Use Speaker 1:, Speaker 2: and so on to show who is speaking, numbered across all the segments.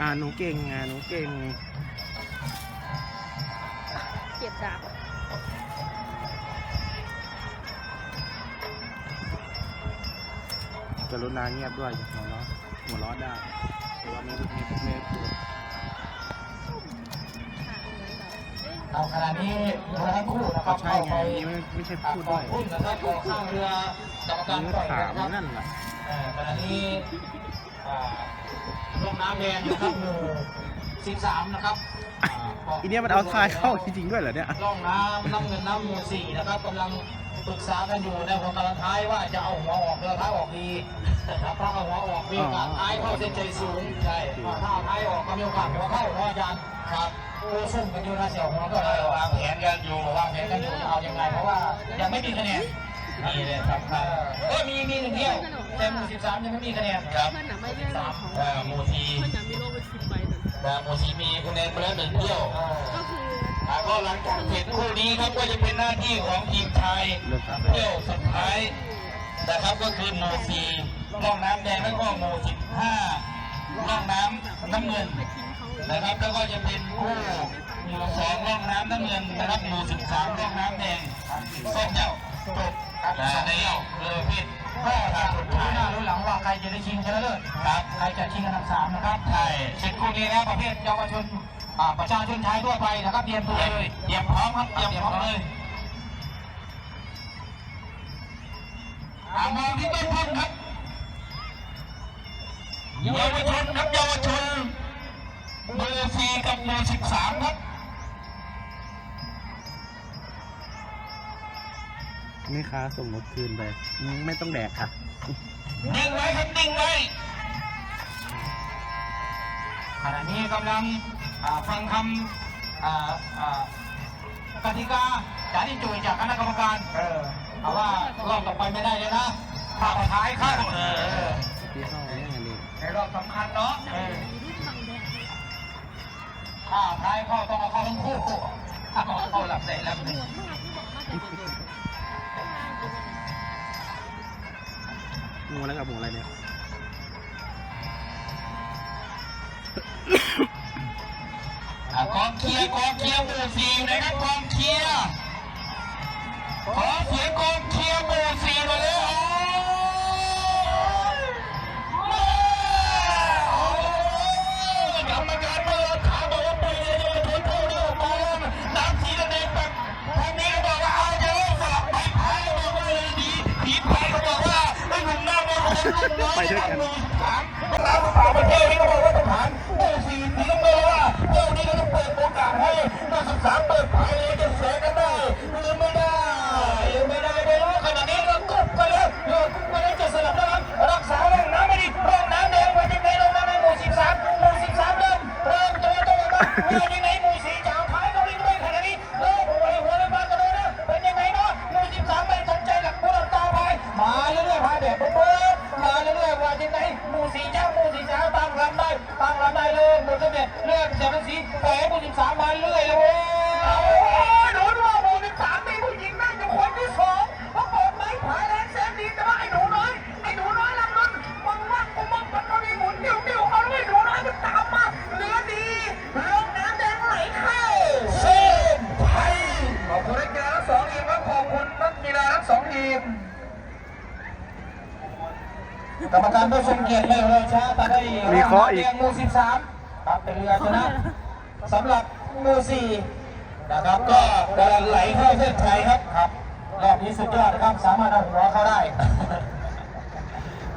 Speaker 1: อ่าหนูเก่งอะหนูเก่ง
Speaker 2: เก็บดาบ
Speaker 1: กรุณาเงียบด้วยอย่าหัวเราะหัวเราะได้แต่ว่าไม่ไม่ไม่พูด
Speaker 3: เอาขณะนี้เรือทั้งคู่นะครับ
Speaker 1: ใช่
Speaker 3: เข้า
Speaker 1: ไง
Speaker 3: ไป
Speaker 1: นี่ไม่ไม่ใช่
Speaker 3: อ่า
Speaker 1: พูด
Speaker 3: ก่อ
Speaker 1: ด้วย
Speaker 3: นพุ่นนะครับก่อนข้างเรือกรรมการ
Speaker 1: นี่
Speaker 3: ปล่
Speaker 1: ก็
Speaker 3: อย
Speaker 1: ถาม
Speaker 3: นะครับ
Speaker 1: นั่นแหละ
Speaker 3: เอ่อขณะนี้อ่าลงน้ำแดงนะครับหมู่13 นะครับา
Speaker 1: อีเนี้ยมันเอาทรายเข้าจริงๆด้วยเหรอเนี่ย
Speaker 3: ล่องน้ำน้ำเงินน้ำหมู่สี่นะครับกำลังปรึกษากันอยู่ในหัวกำลังท้ายว่าจะเอาหัวออกเรือท้ายออกดีนะครับถ้าเอาหัวออกมีโอกาสท้ายเข้าเส้นใจสูงใช่ถ้าเอาท้ายออกก็มีโอกาสหัวเข้าเพราะอาจารย์ครับตัวซุ่มกันอยู่นะเสี่ยวหัวก็เลยวางแผนกันอยู่วางแผนกันอยู่จะเอายังไงเพราะว่ายังไม่มีคะแนน นี่เลยครับก็มีมีหนึ่งเที่ยวแต่หมู่สิบสามยังไม่มีคะแนนครับ
Speaker 2: เพื่อนน่ะไม่ได้เรื่องของ
Speaker 3: เอ่อหมู่ที
Speaker 2: เพื่อนน่ะมีโลกไปสิบใบนั่น
Speaker 3: แต่หมู่ทีมีคะแนนไปแล้วหนึ่งเที่ยว
Speaker 2: ก็คือ
Speaker 3: อ่าก็หลังจากเสร็จคู่นี้ครับก็จะเป็นหน้าที่ของทีมไทย
Speaker 1: เลิกครับ
Speaker 3: เที่ยวสุดท้ายนะครับก็คือหมู่สี่ร่องน้ำแดงแล้วก็หมู่สิบห้าร่องน้ำน้ำเงิน
Speaker 2: ไปทิ้งเขาเลย
Speaker 3: นะครับแล้วก็จะเป็นคู่หมู่สองร่องน้ำน้ำเงินนะครับหมู่สิบสามร่องน้ำแดงส้มเจ้าจบ นะในเดี่ยวเลยพิษก็ทางสุดท้ายหน้ารู้หลังว่าใครจะได้ชิงชนะเลิศครับใครจะชิงอันดับสามนะครับใช่เสร็จคู่นี้แล้วประเภทเยาวชนอ่าประชาชนชายทั่วไปนะครับเตรียมตัวเลยเตรียมพร้อมครับเตรียมพร้อมเลยอามองที่ต้นพันครับเยาวชนครับเยาวชนเบอร์สี่กับเบอร์สิบสามครับ
Speaker 1: แม่ค้าส่งรถคืนไปอืมไม่ต้องแดกค่ะ
Speaker 3: นิ่งไว้ครับนิ่งไว้ขณะนี้กำลังอ่าฟังคำอ่าอ่ากติกาจากที่จุยจากคณะกรรมการเออเอาว่ารอบต่อไปไม่ได้เลยนะถ้าท้ายเข้าเออ
Speaker 1: พี่เข้าเนี่ยอันนี้
Speaker 3: ในรอบสำคัญเนาะเออ
Speaker 2: รุ่นบังแดด
Speaker 3: ถ้าท้ายเข้าต้องเอาเข้าทั้งคู่ถ้าเอาเข้าหลับได้หลับห
Speaker 2: ห
Speaker 3: นึ่ง
Speaker 2: ว มากที่บอกมาแต่เด็ก
Speaker 1: หมูแล้วกับหมูอะไรเนี่ย
Speaker 3: กองเคียร์กองเคียร์หมู่สี่นะครับกองเคียร์ ไปด้วยกันถามเราสามประเทศนี้ก็บอกว่าสถานโอ้สี่สีก็บอกว่ องทีมกรรมการผู้ทรงเกียรติไม่รอช้าแต่ได้
Speaker 1: มีเคราะห์อีก
Speaker 3: เรียงหมู่13ครับเป็นเรือชนะสำหรับหมู่4นะครับก็กำลังไหลเข้าเส้นชัยครับครับรอบนี้สุดยอดนะครับสามารถเอาหัวเข้าได้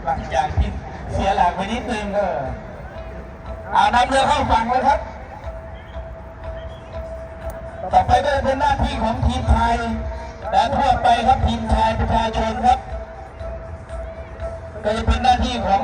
Speaker 3: หลังจากที่เสียหลักไปนิดนึงเออเอานำเรือเข้าฝั่งเลยครับ ต่อไปก็จะเป็นหน้าที่ของทีมไทย และทั่วไปครับทีมชายประชาชนครับก็จะเป็นหน้าที่ของ